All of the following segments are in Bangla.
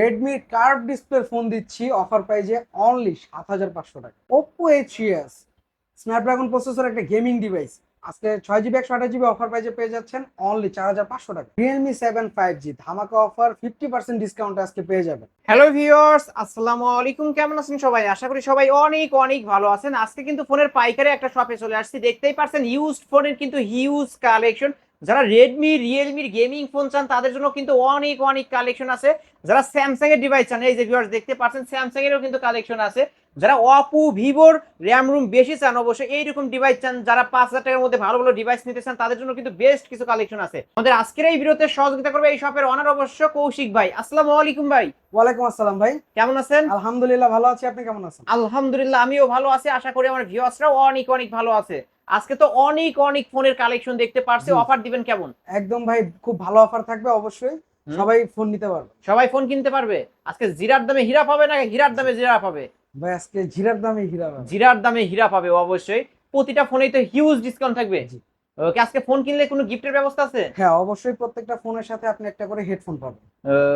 রেডমি কার্ভ ডিসপ্লে ফোন দিচ্ছি অফার প্রাইজে অনলি সাত হাজার পাঁচশো টাকা। Oppo H CS Snapdragon processor একটা গেমিং ডিভাইস আজকে ছয় জিবি একশো আঠাশ জিবি অফার প্রাইজে পেয়ে যাচ্ছেন অনলি চার হাজার পাঁচশো টাকা। রিয়েলমি সেভেন ফাইভ জি ধামাকা অফার ফিফটি পার্সেন্ট ডিসকাউন্ট আজকে পেয়ে যাবেন। হ্যালো ভিউয়ার্স আসসালামু আলাইকুম, কেমন আছেন সবাই? আশা করি সবাই অনেক অনেক ভালো আছেন। আজকে কিন্তু ফোনের পাইকারি একটা শপে চলে আসছি। দেখতেই পারছেন ইউজড ফোনের কিন্তু হিউজ কালেকশন যারা রেডমি রিয়েলমির গেমিং ফোন চান তাদের জন্য কিন্তু অনেক অনেক কালেকশন আছে। যারা স্যামসাং এর ডিভাইস চান এই যে ভিউয়ার্স দেখতে পাচ্ছেন স্যামসাং এরও কিন্তু কালেকশন আছে। যারা অপো ভিভোর র্যাম রুম বেশি চান অবশ্যই এইরকম ডিভাইস চান যারা পাঁচ হাজার টাকার মধ্যে ভালো ভালো ডিভাইস নিতে চান তাদের জন্য কিন্তু বেস্ট কিছু কালেকশন আছে। আমাদের আজকের এই ভিডিওতে সহযোগিতা করবে এই শপের অনার অবশ্য কৌশিক ভাই। আসসালামু আলাইকুম ভাই। ওয়ালাইকুম আসসালাম ভাই। কেমন আছেন? আলহামদুলিল্লাহ ভালো আছি। আপনি কেমন আছেন? আলহামদুলিল্লাহ আমিও ভালো আছি। আশা করি আমার ভিউয়ার্সরাও অনেক অনেক ভালো আছে। আজকে তো অনেক অনেক ফোনের কালেকশন দেখতে পারছি। অফার দিবেন কেমন? একদম ভাই খুব ভালো অফার থাকবে অবশ্যই। সবাই ফোন নিতে পারবে। সবাই ফোন কিনতে পারবে। আজকে জিরার দামে হীরা পাবে না হীরার দামে জিরা পাবে? ভাই আজকে জিরার দামে হীরা পাবে। জিরার দামে হীরা পাবে অবশ্যই। প্রতিটা ফোনেই তো হিউজ ডিসকাউন্ট থাকবে। ওকে আজকে ফোন কিনলে কোনো গিফটের ব্যবস্থা আছে? হ্যাঁ অবশ্যই প্রত্যেকটা ফোনের সাথে আপনি একটা করে হেডফোন পাবেন।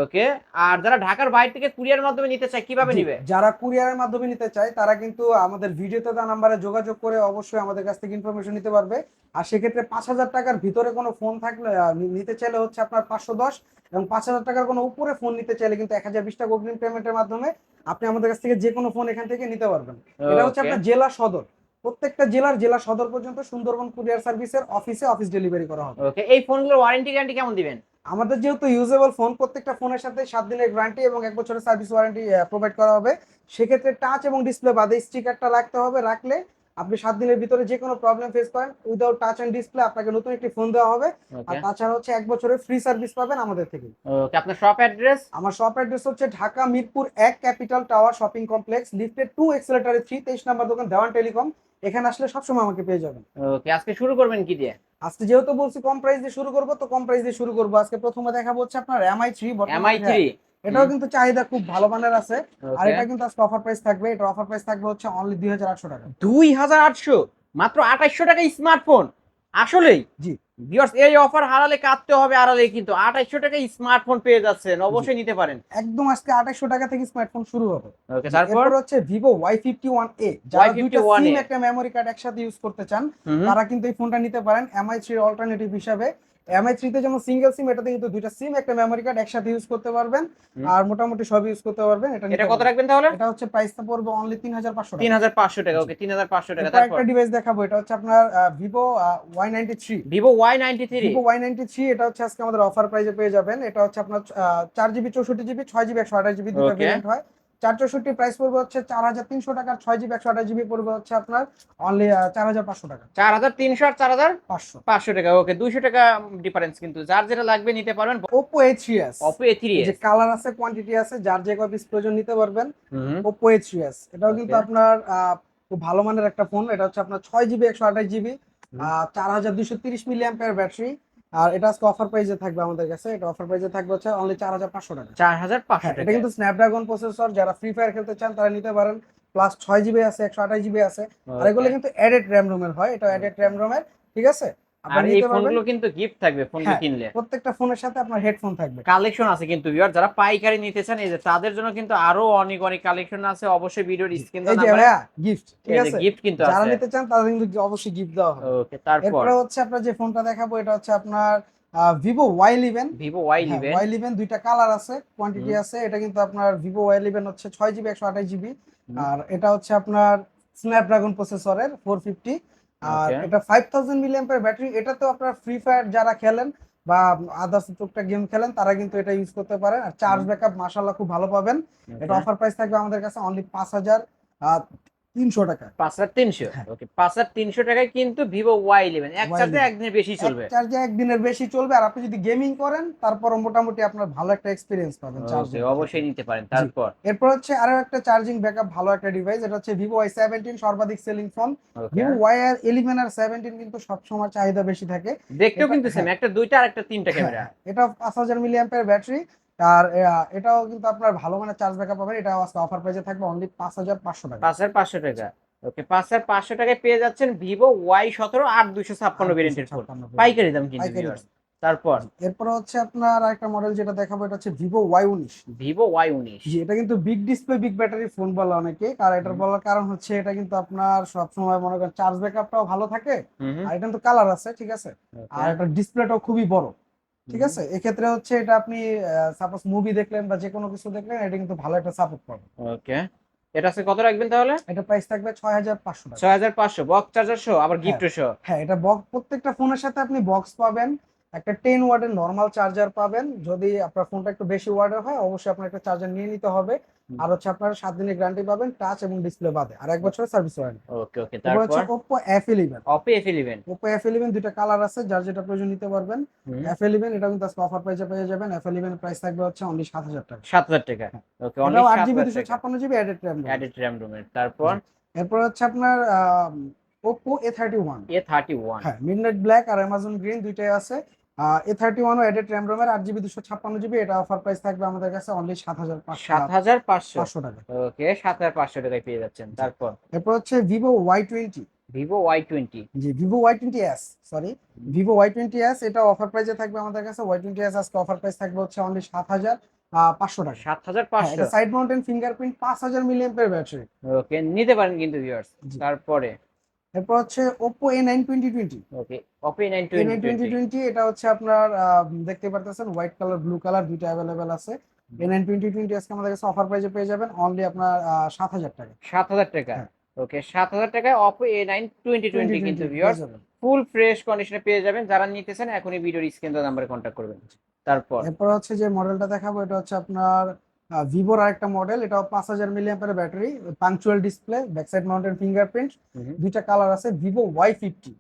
ওকে আর যারা ঢাকার বাইরে থেকে কুরিয়ার মাধ্যমে নিতে চায় কীভাবে নিবে? যারা কুরিয়ারের মাধ্যমে নিতে চায় তারা কিন্তু আমাদের ভিডিওতে দেওয়া নাম্বারে যোগাযোগ করে অবশ্যই আমাদের কাছ থেকে ইনফরমেশন নিতে পারবে। আর সেক্ষেত্রে পাঁচ হাজার টাকার ভিতরে কোনো ফোন থাকলে নিতে চাইলে হচ্ছে আপনার পাঁচশো দশ এবং পাঁচ হাজার টাকার কোনো উপরে ফোন নিতে চাইলে কিন্তু এক হাজার বিশ টাকা অগ্রিম পেমেন্টের মাধ্যমে আপনি আমাদের কাছ থেকে যে কোনো ফোন এখান থেকে নিতে পারবেন। এটা হচ্ছে. আপনার জেলা সদর। প্রত্যেকটা জেলার জেলা সদর পর্যন্ত সুন্দরবন কুরিয়ার সার্ভিসের অফিসে অফিস ডেলিভারি করা হবে। ওকে এই ফোনগুলোর ওয়ারেন্টি গ্যারান্টি কেমন দিবেন? আমাদের যেহেতু ইউজেবল ফোন প্রত্যেকটা ফোনের সাথে সাত দিনের গ্যারান্টি এবং এক বছরের সার্ভিস ওয়ারেন্টি প্রোভাইড করা হবে। সেক্ষেত্রে টাচ এবং ডিসপ্লে বাদে স্টিকারটা রাখতে হবে। রাখলে আপনি সাত দিনের ভিতরে যে কোনো প্রবলেম ফেস করেন উইদাউট টাচ অ্যান্ড ডিসপ্লে আপনাকে নতুন একটি ফোন দেওয়া হবে। আর তাছাড়া হচ্ছে এক বছরের ফ্রি সার্ভিস পাবেন আমাদের থেকে ওকে আপনার শপ অ্যাড্রেস আমার শপ অ্যাড্রেস হচ্ছে ঢাকা মিরপুর এক capital tower shopping complex lifted to এক্সেলেটারে three তেইশ নাম্বার দোকান দেওয়ান টেলিকম এখানে আসলে সবসময় আমাকে পেয়ে যাবেন। ওকে আজকে শুরু করবেন কি দিয়ে? আজকে যেহেতু বলছি কম প্রাইস দিয়ে শুরু করব তো কম প্রাইস দিয়ে শুরু করব। আজকে প্রথমে দেখাবো হচ্ছে আপনার এমআই থ্রি এমআই থ্রি এটাও কিন্তু চাহিদা খুব ভালো মানের আছে। আর এটা কিন্তু আজকে অফার প্রাইস থাকবে। এটা অফার প্রাইস থাকবে হচ্ছে অনলি দুই হাজার আটশো টাকা। দুই হাজার আটশো? মাত্র আঠাইশশো টাকা স্মার্টফোন আসলেই? জি। ভিউয়ার্স এই অফার হারালে কাটতে হবে আড়ালে কিন্তু আঠাইশশো টাকা স্মার্টফোন পেয়ে যাচ্ছেন। অবশ্যই নিতে পারেন। একদম আজকে আঠাশশো টাকা থেকে স্মার্টফোন শুরু হবে। ওকে তারপর? হচ্ছে Vivo Y fifty one A যারা দুইটা Y51A সিম একটা মেমোরি কার্ড একসাথে ইউজ করতে চান তারা কিন্তু এই ফোনটা নিতে পারেন এমআই থ্রির অল্টারনেটিভ হিসাবে। এমআই থ্রিতে যেমন সিঙ্গেল সিম এটাতে কিন্তু দুইটা সিম একটা মেমোরি কার্ড একসাথে ইউজ করতে পারবেন। আর মোটামুটি সব ইউজ করতে পারবেন। এটা এটা কত রাখবেন তাহলে? এটা হচ্ছে প্রাইসটা পড়বে অনলি তিন হাজার পাঁচশো তিন টাকা ওকে তিন হাজার পাঁচশো টাকা তারপর? একটা ডিভাইস দেখাবো এটা হচ্ছে আপনার Vivo Y ninety three Vivo Y ninety three Vivo Y ninety three এটা হচ্ছে আজকে আমাদের অফার প্রাইসে পেয়ে যাবেন। এটা হচ্ছে আপনার চার জিবি চৌষট্টি জিবি ছয় জিবি একশো আঠাশ জিবি দুটো Okay. ভেরিয়েন্ট হয়। চার চৌষট্টি প্রাইস পড়বে হচ্ছে চার হাজার তিনশো টাকা ছয় জিবি একশো আঠাশ জিবি পড়বে হচ্ছে আপনার অনলি চার হাজার পাঁচশো টাকা। চার হাজার তিনশো আর চার হাজার পাঁচশো। পাঁচশো টাকা ওকে দুইশো টাকা ডিফারেন্স কিন্তু। যার যেটা লাগবে নিতে পারবেন Oppo A three S Oppo A three যে কালার আছে কোয়ান্টিটি আছে যার যে কপিস প্রয়োজন নিতে পারবেন ওপো এ থ্রি এস এটাও কিন্তু আপনার খুব ভালো মানের একটা ফোন এটা হচ্ছে আপনার ছয় জিবি একশো আঠাশ জিবি। চার হাজার দুইশো তিরিশ মিলি অ্যাম্পিয়ার ব্যাটারি আর এটা আজকে অফার প্রাইসে থাকবে আমাদের কাছে। এটা অফার প্রাইসে থাকবে হচ্ছে অনলি চার হাজার পাঁচশো টাকা। চার হাজার পাঁচশো হ্যাঁ, এটা কিন্তু স্ন্যাপড্রাগন প্রসেসর যারা ফ্রি ফায়ার খেলতে চান তারা নিতে পারেন। প্লাস ছয় জিবি আছে একশো আঠাশ জিবি আছে। আর এগুলো কিন্তু অ্যাডেড র্যাম রোমের হয়। এটা অ্যাডেড র্যাম রোমের ঠিক আছে? আর এই ফোনগুলো কিন্তু গিফট থাকবে ফোনগুলো হ্যাঁ। কিনলে। প্রত্যেকটা ফোনের সাথে আপনার হেডফোন থাকবে। কালেকশন আছে কিন্তু ভিউয়ার যারা পাইকারি নিতে চান এই যে তাদের জন্য কিন্তু আরও অনেক অনেক কালেকশন আছে। অবশ্যই ভিডিওর স্ক্রিন যে ভাইয়া গিফট ঠিক আছে? গিফট কিন্তু আছে। যারা নিতে চান তাদের কিন্তু অবশ্যই গিফট দেওয়া হবে। ওকে তারপর? এরপরে হচ্ছে আপনার যে ফোনটা দেখাবো এটা হচ্ছে আপনার Vivo Y eleven Vivo Y eleven Y eleven দুইটা কালার আছে কোয়ান্টিটি আছে। এটা কিন্তু আপনার ভিভো ওয়াই ইলেভেন হচ্ছে ছয় জিবি একশো আঠাশ জিবি। আর এটা হচ্ছে আপনার স্ন্যাপড্রাগন প্রসেসরের ফোর ফিফটি আর এটা ফাইভ থাউজেন্ড মিলিয়াম্পের ব্যাটারি এটা তো আপনার ফ্রি ফায়ার যারা খেলেন বা আদার্স টুকটাক গেম খেলেন তারা কিন্তু এটা ইউজ করতে পারেন। আর চার্জ। ব্যাকআপ মাশাল্লাহ খুব ভালো পাবেন। এটা অফার প্রাইস থাকবে আমাদের কাছে অনলি পাঁচ হাজার। তিনশো টাকা। পাঁচ হাজার তিনশো? হ্যাঁ। ওকে পাঁচ হাজার তিনশো টাকায় কিন্তু ভিভো ওয়াই ইলেভেন এক চার্জে একদিনের বেশি চলবে। চার্জে একদিনের বেশি চলবে আর আপনি যদি গেমিং করেন তারপর মোটামুটি আপনার ভালো একটা এক্সপিরিয়েন্স পাবেন চার্জে অবশ্যই নিতে পারেন তারপর? এরপর হচ্ছে আরও একটা চার্জিং ব্যাকআপ ভালো একটা ডিভাইস এটা হচ্ছে ভিভো ওয়াই সেভেন্টিন সর্বাধিক সেলিং ফোন ভিভো ওয়াই আর ইলেভেন আর সেভেন্টিন কিন্তু সবসময় চাহিদা বেশি থাকে। দেখতেও কিন্তু সেম হ্যাঁ। একটা দুইটা আর একটা তিনটা ক্যামেরা হ্যাঁ, এটা পাঁচ হাজার মিলি অ্যাম্পের ব্যাটারি আর এটাও কিন্তু আপনার ভালো মানের চার্জ ব্যাকআপ পাবেন। এটা আজকে অফার প্রাইসে থাকবে অনলি পাঁচ হাজার পাঁচশো টাকা। পাঁচ হাজার পাঁচশো টাকা। ওকে পাঁচ হাজার পাঁচশো টাকায় পেয়ে যাচ্ছেন ভিভো ওয়াই সতেরো আট দুশো ছাপ্পান্ন ভেরিয়েন্টের ফোন পাইকারি দাম কিন্তু তারপর? এরপর হচ্ছে আপনার আরেকটা মডেল যেটা দেখাবো এটা হচ্ছে ভিভো ওয়াই উনিশ। ভিভো ওয়াই উনিশ। এটা কিন্তু big display big battery phone বলে অনেকে। আর এটার বলার কারণ হচ্ছে এটা কিন্তু আপনার সবসময় মনে করেন চার্জ ব্যাকআপটাও ভালো থাকে। আর এটা কিন্তু কালার আছে ঠিক আছে? আর এটা ডিসপ্লেটাও খুবই বড়। ঠিক আছে? এক্ষেত্রে হচ্ছে এটা আপনি সাপোজ মুভি দেখলেন বা যে কোনো কিছু দেখলেন এটা কিন্তু ভালো একটা সাপোর্ট পাবে। ওকে। এটা আজকে কত রাখবেন তাহলে? এটা প্রাইস থাকবে ছয় হাজার পাঁচশো টাকা। ছয় হাজার পাঁচশো। বক্স চার্জার সহ আবার গিফট সহ হ্যাঁ এটা বক্স প্রত্যেকটা ফোনের সাথে আপনি বক্স পাবেন। একটা টেন ওয়ার্ডের নর্মাল চার্জার পাবেন। যদি আপনার ফোনটা একটু বেশি ওয়ার্ডের হয় অবশ্যই আপনার একটা চার্জার নিয়ে নিতে হবে। আর হচ্ছে আপনার সাত দিনের গ্যারান্টি পাবেন টাচ এবং ডিসপ্লে বাদে। আর এক বছরের সার্ভিস ওয়ারেন্টি ওকে ওকে তারপর? হচ্ছে Oppo F eleven Oppo F eleven দুইটা কালার আছে যার যেটা প্রয়োজন নিতে পারবেন। এফ ইলেভেন এটা কিন্তু আজকে অফার প্রাইসে পেয়ে যাবেন। এফ ইলেভেন প্রাইস থাকবে হচ্ছে অনলি সাত হাজার টাকা। সাত হাজার টাকা। ওকে অনলি এটাও আট সাত জিবি হাজার দুশো টাকা ছাপ্পান্ন GB added RAM added RAM রুমের। তারপর? এরপর হচ্ছে আপনার এ থার্টি ওয়ান হ্যাঁ মিডনাইট ব্ল্যাক আর অ্যামাজন গ্রিন দুইটাই আছে। এ থার্টি ওয়ানও এডেড র্যাম রোমের আট জিবি দুশো ছাপ্পান্ন জিবি এটা অফার প্রাইস থাকবে আমাদের কাছে অনলি সাত হাজার সাত হাজার পাঁচশো। পাঁচশো টাকা। ওকে সাত হাজার পাঁচশো টাকায় পেয়ে যাচ্ছেন। তারপর? এরপর হচ্ছে Vivo Y twenty Vivo Y twenty G Vivo Y twenty S sorry Vivo Y twenty S এটা অফার প্রাইসে থাকবে আমাদের কাছে। ওয়াই টোয়েন্টি এস আজকে অফার প্রাইস থাকবে হচ্ছে অনলি সাত হাজার পাঁচশো টাকা। সাত হাজার পাঁচশো। সাইড মাউন্টেন ফিঙ্গারপ্রিন্ট পাঁচ হাজার মিলিয়ন ব্যাটারি ওকে নিতে পারেন কিন্তু ভিউয়ার্স তারপরে? এরপর হচ্ছে nine twenty twenty okay twenty twenty twenty এটা হচ্ছে আপনার দেখতে পারতেছেন হোয়াইট কালার ব্লু কালার দুইটা অ্যাভেলেবেল আছে। এ নাইন টোয়েন্টি টোয়েন্টি আজকে আমাদের কাছে অফার প্রাইসে পেয়ে যাবেন অনলি আপনার সাত হাজার টাকা। সাত হাজার টাকা। হ্যাঁ। ওকে সাত হাজার টাকায় Oppo A nine twenty twenty কিন্তু ভিউয়ার্স ফুল ফ্রেশ কন্ডিশনে পেয়ে যাবেন। যারা নিতেছেন এখনই ভিডিওর স্ক্রিন নাম্বারে কন্ট্যাক্ট করবেন। তারপর এরপর হচ্ছে যে মডেলটা দেখাবো এটা হচ্ছে আপনার ভিভোর আরেকটা মডেল এটাও পাঁচ হাজার মিলিয়ামের battery punctual display backside mountain fingerprint দুইটা কালার আছে Vivo Y fifty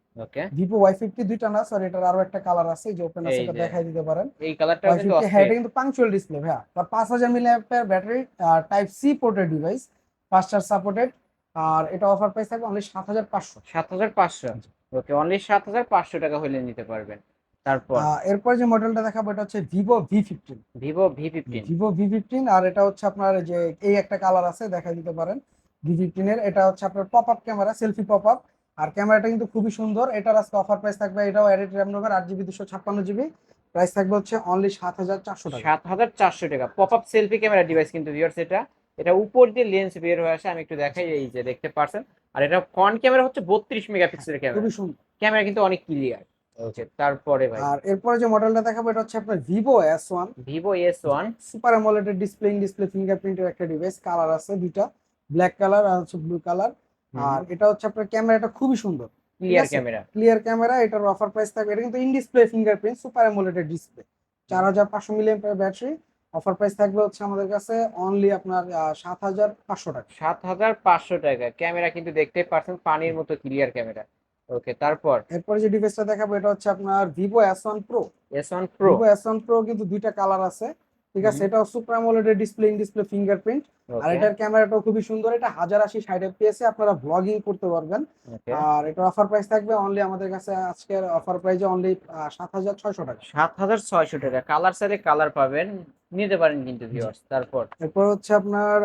Vivo Y fifty দুইটা না সরি এটার আরও একটা কালার আছে যে ওপেন আছে দেখাই দিতে পারেন। এই কালারটা হ্যাঁ এটা কিন্তু পাঞ্চুয়াল ডিসপ্লে ভাইয়া। পাঁচ হাজার মিলিয়ামের battery type C ported device fast charge supported আর এটা অফার প্রাইস থাকবে অনলি সাত হাজার পাঁচশো। সাত হাজার পাঁচশো। ওকে অনলি সাত হাজার পাঁচশো টাকা হলে নিতে পারবেন। তারপর? এরপর যে মডেলটা দেখাবো এটা হচ্ছে Vivo V fifteen Vivo V fifteen Vivo V fifteen আর এটা হচ্ছে আপনার যে এই একটা কালার আছে দেখা দিতে পারেন। ভি ফিফটিন এর এটা হচ্ছে আপনার pop up camera selfie pop up আর ক্যামেরাটা কিন্তু খুবই সুন্দর। এটার আজকে অফার প্রাইস থাকবে এটাও এডিট র্যাম রোমের আট জিবি দুশো ছাপ্পান্ন জিবি প্রাইস থাকবে হচ্ছে অনলি সাত হাজার চারশো টাকা। সাত হাজার চারশো টাকা। Pop up selfie camera device কিন্তু ভিউয়ার্স এটা এটা উপর দিয়ে লেন্স বের হয়ে আসে আমি একটু দেখাই এই যে দেখতে পারছেন। আর এটা ফ্রন্ট ক্যামেরা হচ্ছে বত্রিশ মেগাপিক্সেলের ক্যামেরা খুবই সুন্দর। ক্যামেরা কিন্তু অনেক ক্লিয়ার ওকে তারপরে ভাই। আর এরপরে যে মডেলটা দেখাবো এটা হচ্ছে আপনার Vivo S one Vivo S one super AMOLED display display ফিঙ্গারপ্রিন্টের একটা ডিভাইস কালার আছে দুইটা। ব্ল্যাক কালার আর হচ্ছে ব্লু কালার আর এটা হচ্ছে আপনার ক্যামেরাটা খুবই সুন্দর। Clear camera. ক্লিয়ার ক্যামেরা এটার অফার প্রাইস থাকবে। এটা কিন্তু in display fingerprint super AMOLED display চার হাজার পাঁচশো মিলিয়ন ব্যাটারি অফার প্রাইস থাকবে হচ্ছে আমাদের কাছে অনলি আপনার সাত হাজার পাঁচশো টাকা। সাত হাজার পাঁচশো টাকা। ক্যামেরা কিন্তু দেখতে পারছেন পানির মতো ক্লিয়ার ক্যামেরা। ওকে তারপর? এরপর যে ডিভাইসটা দেখাবো এটা হচ্ছে আপনার Vivo S one pro S one pro Vivo S one pro কিন্তু দুইটা কালার আছে। ঠিক আছে। এটাও super AMOLED display in display fingerprint আর এটার ক্যামেরাটাও খুবই সুন্দর। এটা হাজার আশি ষাট এফপিএস এ আপনারা ব্লগিং করতে পারবেন। আর এটার অফার প্রাইস থাকবে অনলি আমাদের কাছে আজকের অফার প্রাইসে অনলি সাত হাজার ছয়শো টাকা। সাত হাজার ছয়শো টাকা। কালার সাইডে কালার পাবেন। নিতে পারেন কিন্তু ভিউয়ার্স তারপর? এরপর হচ্ছে আপনার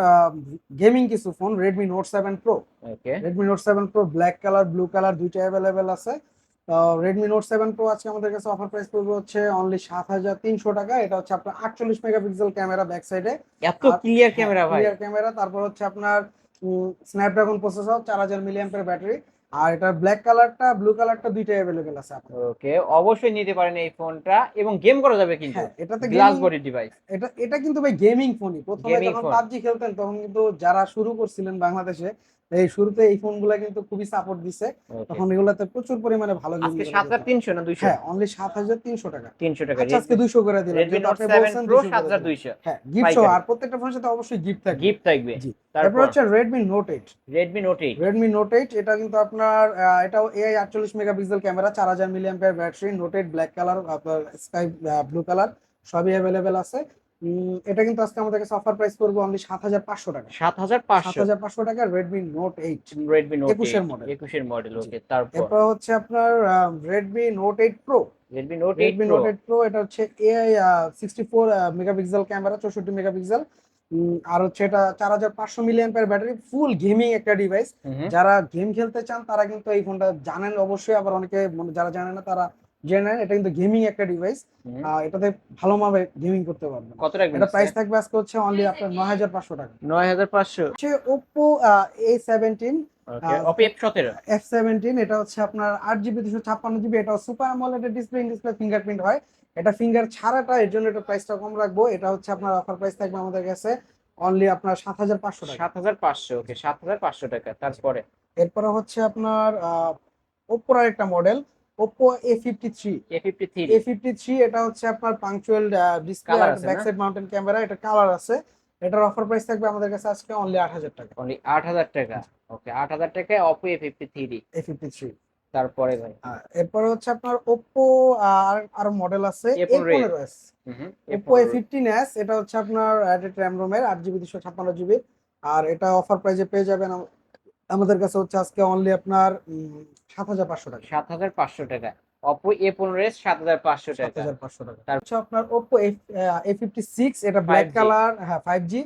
গেমিং কিছু phone Redmi Note seven pro okay Redmi Note seven pro black colour blue colour দুইটা অ্যাভেলেবেল আছে। রেডমি নোট সেভেন প্রো আজকে আমাদের কাছে অফার প্রাইস পড়বে হচ্ছে অনলি সাত হাজার তিনশো টাকা। এটা হচ্ছে আপনার আটচল্লিশ মেগাপিক্সেল ক্যামেরা ব্যাক সাইডে এত ক্লিয়ার ক্যামেরা ভাই। ক্লিয়ার ক্যামেরা তারপর হচ্ছে আপনার স্ন্যাপড্রাগন প্রসেসর চার হাজার মিলিয়াম্পের ব্যাটারি আর এটা ব্ল্যাক কালারটা ব্লু কালারটা দুইটা অ্যাভেলেবেল আছে আপনার। ওকে অবশ্যই নিতে পারেন এই ফোনটা। এবং গেম করা যাবে কিন্তু। হ্যাঁ এটাতে গ্লাস বডি ডিভাইস এটা এটা কিন্তু ভাই গেমিং ফোনই প্রথমে যখন পাবজি খেলতেন তখন কিন্তু যারা শুরু করছিলেন বাংলাদেশে এই শুরুতে এই ফোনগুলা কিন্তু খুবই সাপোর্ট দিছে। তখন এগুলাতে প্রচুর পরিমাণে ভালো গেম আজকে সাত হাজার তিনশো না দুইশো? হ্যাঁ অনলি সাত হাজার তিনশো টাকা। তিনশো টাকা আচ্ছা আজকে দুইশো করে দিলাম 200 সাত করে হাজার দিলাম। দুইশো। হ্যাঁ গিফট আর প্রত্যেকটা ফোনের সাথে অবশ্যই গিফট থাকবে। গিফট থাকবে। জি। তারপর? হচ্ছে Redmi Note eight Redmi Note eight Redmi Note eight এটা কিন্তু আপনার আহ, এটাও এআই আটচল্লিশ মেগাপিক্সেল ক্যামেরা চার হাজার milliampere battery note eight black colour আপনার স্কাই ব্লু কালার সবই অ্যাভেলেবেল আছে। এটা কিন্তু আজকে আমাদের কাছে অফার প্রাইস করব অনলি সাত হাজার পাঁচশো টাকা। সাত হাজার সাত পাঁচশো হাজার পাঁচশো টাকা Redmi Note eight Redmi Note 21 এর একুশের মডেল ওকে তারপর? এরপর হচ্ছে আপনার Redmi Note eight pro Redmi Note Redmi Note eight pro এটা হচ্ছে AI sixty four megapixel camera চৌষট্টি মেগাপিক্সেল আর হচ্ছে এটা চার হাজার পাঁচশো মিলিয়াম্পিয়ার ব্যাটারি ফুল গেমিং একটা ডিভাইস যারা গেম খেলতে চান তারা কিন্তু এই ফোনটা জানেন অবশ্যই আবার অনেকে যারা জানে না তারা নেন এটা কিন্তু গেমিং একটা ডিভাইস এটাতে ভালোভাবে গেমিং করতে পারবেন। কত রাখবেন এটা প্রাইস থাকবে আজকে হচ্ছে অনলি আপনার নয় হাজার পাঁচশো টাকা। নয় হাজার পাঁচশো। হচ্ছে Oppo A seventeen F seventeen এটা হচ্ছে আপনার আট জিবি দুশো ছাপ্পান্ন জিবি এটা সুপার আমলেটের ডিসপ্লে ডিসপ্লে ফিঙ্গারপ্রিন্ট হয়। এটা ফিঙ্গার ছাড়াটা এর জন্য এটা প্রাইসটা কম রাখব। এটা হচ্ছে আপনার অফার প্রাইস থাকবে আমাদের কাছে অনলি আপনার সাত হাজার পাঁচশো টাকা। সাত হাজার পাঁচশো ওকে সাত হাজার পাঁচশো টাকা তারপরে? এরপরে হচ্ছে আপনার ওপ্পোর আরেকটা model Oppo A fifty three A fifty three three এটা হচ্ছে আপনার punctual display back side mountain camera এটা কালার আছে। এটার অফার প্রাইস থাকবে আমাদের কাছে আজকে অনলি আট হাজার টাকা। অনলি আট হাজার টাকা। ওকে আট হাজার টাকায় এ ফিফটি থ্রি তারপরে ভাই? এরপরে হচ্ছে আপনার ওপ্পো আর আর মডেল আছে এ A15 পনেরো hmm Oppo A fifteen S এটা হচ্ছে আপনার রোমের আট জিবি দুশো ছাপ্পান্ন জিবি আর এটা অফার প্রাইসে পেয়ে যাবেন আমাদের কাছে হচ্ছে আজকে অনলি আপনার সাত হাজার পাঁচশো টাকা। সাত হাজার পাঁচশো টাকা। অপো এ পনেরো এস সাত হাজার পাঁচশো সাত টাকা পাঁচশো টাকা। তার- হচ্ছে আপনার ওপো এ ফিফটি সিক্স এটা ব্ল্যাক কালার হ্যাঁ ফাইভ জি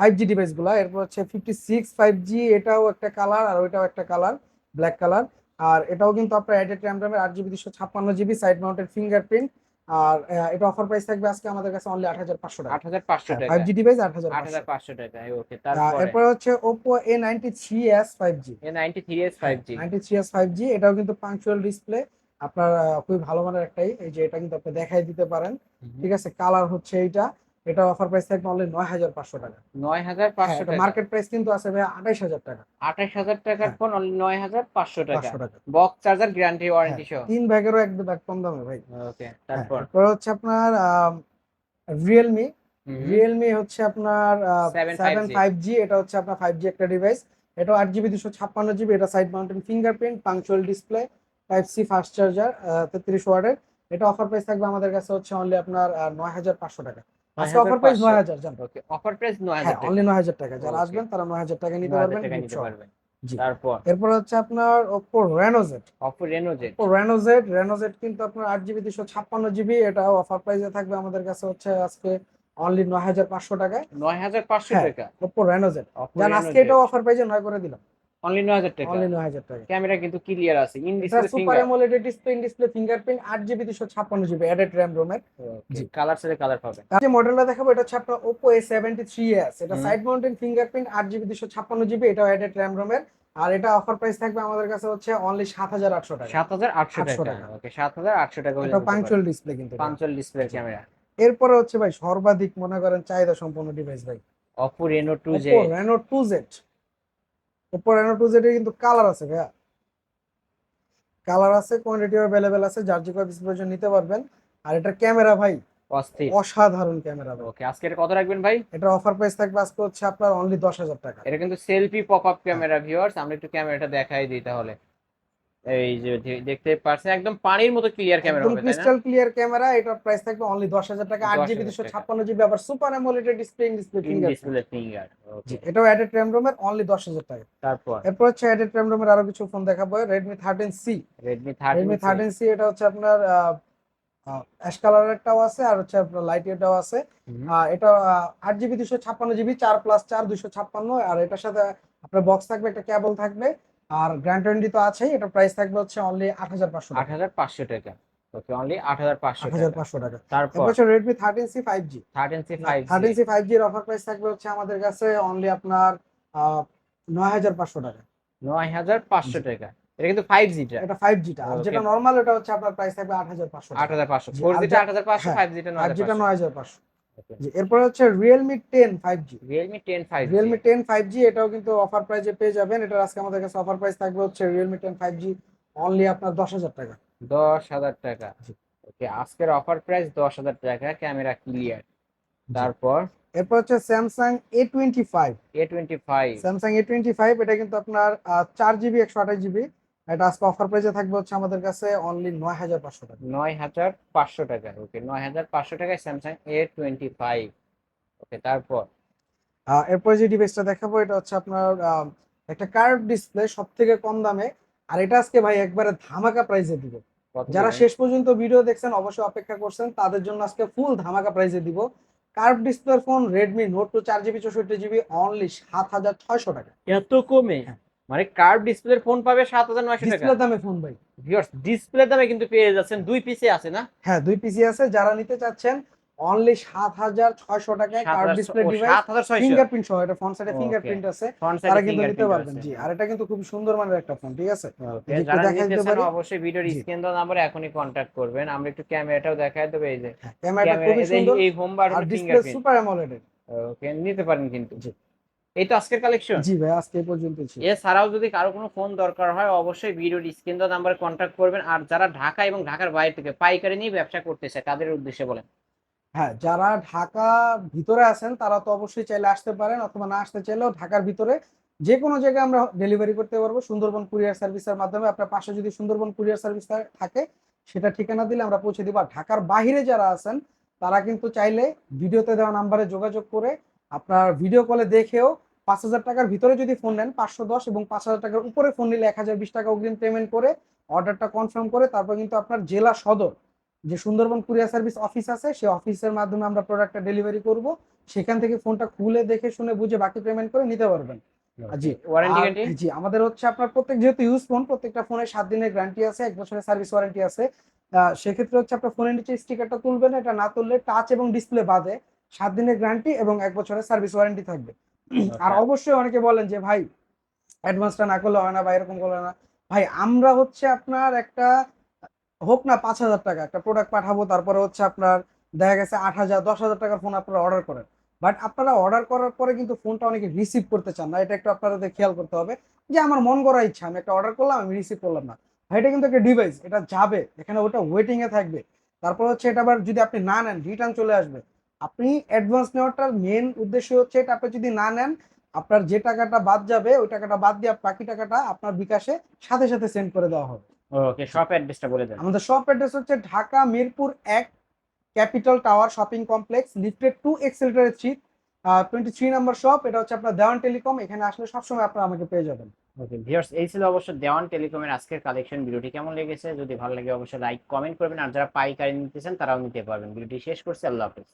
ফাইভ জি ডিভাইসগুলা। এরপর হচ্ছে ফিফটি সিক্স ফাইভ জি এটাও একটা কালার আর ওইটাও একটা কালার ব্ল্যাক কালার আর এটাও কিন্তু আপনার অ্যাডেড র্যাম র্যামের আট জিবি দুশো ছাপ্পান্ন জিবি সাইড মাউন্টেড ফিঙ্গারপ্রিন্ট আর এটা অফার প্রাইস থাকবে আজকে আমাদের কাছে অনলি আট হাজার পাঁচশো টাকা। আট হাজার পাঁচশো টাকা। ফাইভ জি ডিভাইস আট হাজার আট হাজার পাঁচশো টাকা ওকে তারপরে? এরপর হচ্ছে Oppo A ninety three S five G A ninety three S five G ninety three S five G এটাও কিন্তু পাঞ্চুয়াল ডিসপ্লে আপনার খুবই ভালো মানের একটাই এই যে এটা কিন্তু আপনি দেখাই দিতে পারেন। ঠিক আছে কালার হচ্ছে এইটা। এটা অফার প্রাইস থাকবে অনলি নয় হাজার পাঁচশো টাকা। নয় হাজার পাঁচশো টাকা। মার্কেট প্রাইস কিন্তু আছে ভাই আঠাইশ হাজার টাকা। আঠাশ হাজার টাকার হ্যাঁ। ফোন অনলি নয় হাজার পাঁচশো টাকা। বক্স চার্জার গ্যারান্টি ওয়ারেন্টি সহ হ্যাঁ, তিন ব্যাগেরও একদম এক কম দামে ভাই। ওকে হ্যাঁ, তারপর? হচ্ছে আপনার রিয়েলমি রিয়েলমি হচ্ছে আপনার 7 সেভেন ফাইভ জি এটা হচ্ছে আপনার ফাইভ জি একটা ডিভাইস এটা আট জিবি দুশো ছাপ্পান্ন জিবি এটা side mountain fingerprint punctual display type C fast charger তেত্রিশ ওয়ার্ডের এটা অফার প্রাইস থাকবে আমাদের কাছে হচ্ছে অনলি আপনার নয় হাজার পাঁচশো টাকা। আজকে অফার প্রাইস নয় হাজার জান? ওকে অফার প্রাইস নয় হ্যাঁ হাজার টাকা। অনলি নয় হাজার টাকা। যারা আসবেন তারা নয় হাজার টাকা নিতে পারবেন নিতে পারবেন। জি। তারপর? এরপর হচ্ছে আপনার Oppo Reno Z Oppo Reno Z Oppo Reno Z Reno Z কিন্তু আপনার আট জিবি দুশো ছাপ্পান্ন জিবি এটা অফার প্রাইসে থাকবে আমাদের কাছে হচ্ছে আজকে অনলি নয় হাজার পাঁচশো টাকায়। নয় হাজার পাঁচশো হ্যাঁ। টাকা। ওপো রেনোজেট অপো জান আজকে এটাও অফার প্রাইসে নয় করে দিলাম। অনলি টাকা। অনলি টাকা। ক্যামেরা কিন্তু ক্লিয়ার আছে। In display super AMOLED display in display fingerprint G. Colour colour পাবে। মডেলটা দেখাবো এটা হচ্ছে আপনার এটা সাইড ফিঙ্গারপ্রিন্ট রোমের আর এটা অফার প্রাইস থাকবে আমাদের কাছে হচ্ছে অনলি সাত হাজার আটশো টাকা। সাত হাজার আটশো 800 টাকা। ওকে সাত হাজার আটশো টাকা এটা ডিসপ্লে কিন্তু। ডিসপ্লে ক্যামেরা এরপরে হচ্ছে ভাই সর্বাধিক মনে করেন চাহিদা সম্পন্ন ডিভাইস ভাই। Oppo Reno two Z Oppo Reno two Z Oppo Reno two কিন্তু কালার আছে ভাইয়া। কালার আছে কোয়ান্টিটি অ্যাভেলেবেল আছে যার যে কয় পিস প্রয়োজন নিতে পারবেন। আর এটার ক্যামেরা ভাই অস্থির। অসাধারণ ক্যামেরা ওকে আজকে এটা কত রাখবেন ভাই? এটার অফার প্রাইস থাকবে আজকে হচ্ছে আপনার অনলি দশ হাজার টাকা। এটা কিন্তু selfie pop up camera viewers আমরা একটু ক্যামেরাটা দেখাই দিই তাহলে। এই যে দেখতে পারছেন একদম পানির মতো ক্লিয়ার ক্যামেরা হবে ক্রিস্টাল ক্লিয়ার ক্যামেরা এটার প্রাইস থাকবে অনলি দশ হাজার টাকা আট জিবি 10,000 দুশো ছাপ্পান্ন জিবি আবার super AMOLED display display finger display finger জি এটাও অনলি টাকা। তারপর? এরপর হচ্ছে আরও কিছু ফোন দেখাবো Redmi thirteen C Redmi Redmi thirteen C এটা হচ্ছে আপনার অ্যাশ কালারেরটাও আছে আর হচ্ছে আপনার লাইট এটাও আছে। এটা আট জিবি দুশো ছাপ্পান্ন জিবি চার প্লাস চার দুশো ছাপ্পান্ন আর এটার সাথে আপনার বক্স থাকবে একটা কেবল থাকবে। আর গ্র্যান্ড ওয়ারেন্টি তো আছে এটা প্রাইস থাকবে হচ্ছে অনলি আট হাজার পাঁচশো আট হাজার পাঁচশো টাকা। ওকে অনলি 8500 টাকা। তারপর? হচ্ছে Redmi 13C 5G 13C 5G 13C 5G এর অফার প্রাইস থাকবে হচ্ছে আমাদের কাছে অনলি আপনার 9500 টাকা। 9500 টাকা। এটা কিন্তু 5G টা। এটা 5G হ্যাঁ, টা। আর যেটা নরমাল এটা হচ্ছে আপনার প্রাইস থাকবে 8500 8500 4G টা 8500 5G টা 9500 5G টা 9500 এরপরে হচ্ছে Realme ten five G Realme ten five Realme ten five G এটাও কিন্তু অফার প্রাইসে পেয়ে যাবেন। এটা আজকে আমাদের কাছে অফার প্রাইস থাকবে হচ্ছে Realme ten five G only আপনার দশ হাজার টাকা। দশ হাজার টাকা। ওকে আজকের অফার প্রাইস দশ হাজার টাকা ক্যামেরা ক্লিয়ার তারপর? এরপর হচ্ছে Samsung A twenty five A twenty five Samsung A twenty five এটা কিন্তু আপনার চার জিবি একশো আঠাশ জিবি এটা আজকে অফার প্রাইসে থাকবে হচ্ছে আমাদের কাছে অনলি নয় হাজার পাঁচশো টাকা। নয় হাজার পাঁচশো টাকা ওকে নয় হাজার পাঁচশো টাকায় Samsung A twenty five okay তারপর এরপর যে ডিভাইসটা দেখাবো এটা হচ্ছে আপনার একটা কার্ভ ডিসপ্লে সব থেকে কম দামে। আর এটা আজকে ভাই একবারে ধামাকা প্রাইসে দিব। যারা শেষ পর্যন্ত ভিডিও দেখছেন অবশ্যই অপেক্ষা করছেন তাদের জন্য আজকে ফুল ধামাকা প্রাইসে দিব। Curve display phone Redmi Note two চার জিবি চৌষট্টি জিবি অনলি সাত হাজার ছয়শো টাকা। এত কমে? হ্যাঁ। মানে কার্ভ ডিসপ্লের ফোন পাবে সাত হাজার নয়শো টাকা। দামে ফোন ভাই। ভিউয়ার্স ডিসপ্লে দামে কিন্তু পেয়ে যাচ্ছেন। দুই পিসে আছে না? হ্যাঁ দুই পিসি আছে। যারা নিতে চাচ্ছেন অনলি সাত হাজার ছয়শো টাকায় কার্ড ডিসপ্লে ডিভাইস ফিঙ্গারপ্রিন্ট সহ। এটা ফ্রন্ট সাইডে ফিঙ্গারপ্রিন্ট আছে। তারা কিন্তু নিতে পারবেন। জি আর এটা কিন্তু খুব সুন্দর মানের একটা ফোন ঠিক আছে? অবশ্যই ভিডিওর জি। স্ক্রিন দেওয়া নাম্বারে এখনই কন্ট্যাক্ট করবেন। আমরা একটু ক্যামেরাটাও দেখাই দেবো এই যে। ক্যামেরাটা যে সুন্দর। এই হোম বার আর display fingerprint super AMOLED okay নিতে পারেন কিন্তু। এই তো আজকের কালেকশন জি ভাই আজকে পর্যন্ত ছিল। এছাড়াও যদি কারও কোনো ফোন দরকার হয় অবশ্যই ভিডিওর স্ক্রিন দেওয়া নাম্বারে কন্ট্যাক্ট করবেন। আর যারা ঢাকা এবং ঢাকার বাইরে থেকে পাইকারি নিয়ে ব্যবসা করতে চায় তাদের উদ্দেশ্যে বলেন। হ্যাঁ যারা ঢাকা ভিতরে আছেন তারা তো অবশ্যই চাইলে আসতে পারেন অথবা না আসতে চাইলেও ঢাকার ভিতরে যে কোনো জায়গায় আমরা ডেলিভারি করতে পারব। সুন্দরবন কুরিয়ার সার্ভিসের মাধ্যমে আপনার পাশে যদি সুন্দরবন কুরিয়ার সার্ভিস থাকে সেটা ঠিকানা দিলে আমরা পৌঁছে দিব। আর ঢাকার বাইরে যারা আছেন তারা কিন্তু চাইলে ভিডিওতে দেওয়া নাম্বারে যোগাযোগ করে আপনার ভিডিও কলে দেখেও পাঁচ হাজার টাকার ভিতরে যদি ফোন নেন পাঁচশো দশ এবং পাঁচ হাজার টাকার উপরে ফোন নিলে এক হাজার বিশ টাকা অগ্রিম পেমেন্ট করে অর্ডারটা কনফার্ম করে তারপর কিন্তু আপনার জেলা সদর যে সুন্দরবন কুরিয়ার সার্ভিস অফিস আছে সেই অফিসের মাধ্যমে আমরা প্রোডাক্টটা ডেলিভারি করব। সেখান থেকে ফোনটা খুলে দেখে শুনে বুঝে বাকি পেমেন্ট করে নিতে পারবেন। জি ওয়ারেন্টি জি আমাদের হচ্ছে আপনার প্রত্যেক যেহেতু ইউজ ফোন প্রত্যেকটা ফোনে সাত দিনের গ্যারান্টি আছে এক বছরের সার্ভিস ওয়ারেন্টি আছে। সেক্ষেত্রে হচ্ছে আপনার ফোনের নিচে স্টিকারটা তুলবেন এটা না তুললে টাচ এবং ডিসপ্লে বাদে সাত দিনের গ্যারান্টি এবং এক বছরের সার্ভিস ওয়ারেন্টি থাকবে। আর অবশ্যই অনেকে বলেন যে ভাই অ্যাডভান্সটা না করলে হয় না বা এরকম করলে হয় না। ভাই আমরা হচ্ছে আপনার একটা হোক না পাঁচ হাজার টাকা একটা প্রোডাক্ট পাঠাবো তারপরে হচ্ছে আপনার দেখা গেছে আট হাজার দশ হাজার টাকার ফোন আপনারা অর্ডার করেন। বাট আপনারা অর্ডার করার পরে কিন্তু ফোনটা অনেকে রিসিভ করতে চান না। এটা একটু আপনাদের খেয়াল করতে হবে যে আমার মন করা ইচ্ছা আমি একটা অর্ডার করলাম আমি রিসিভ করলাম না। ভাই এটা কিন্তু একটা ডিভাইস এটা যাবে। এখানে ওটা ওয়েটিং এ থাকবে। তারপর হচ্ছে এটা আবার যদি আপনি না নেন রিটার্ন চলে আসবে। আপনি অ্যাডভান্স নেওয়াটার মেন উদ্দেশ্য হচ্ছে এটা আপনি যদি না নেন আপনার যে টাকাটা বাদ যাবে ওই টাকাটা বাদ দিয়ে বাকি টাকাটা আপনার বিকাশে সাথে সাথে সেন্ড করে দেওয়া হবে। ওকে শপ অ্যাড্রেসটা বলে দেন। আমাদের শপ অ্যাড্রেস হচ্ছে ঢাকা মিরপুর এক capital tower shopping complex lifted to এক্সেলেটারের three twenty three number shop এটা হচ্ছে আপনার দেওয়ান টেলিকম এখানে আসলে সবসময় আপনারা আমাকে পেয়ে যাবেন। ওকে ভিউয়ার্স এই ছিল অবশ্য দেওয়ান টেলিকমের আজকের কালেকশন ভিডিওটি কেমন লেগেছে? যদি ভালো লাগে অবশ্যই লাইক কমেন্ট করবেন। আর যারা পাইকারি নিতে চান তারাও নিতে পারবেন। ভিডিওটি শেষ করছি আল্লাহ হাফেজ।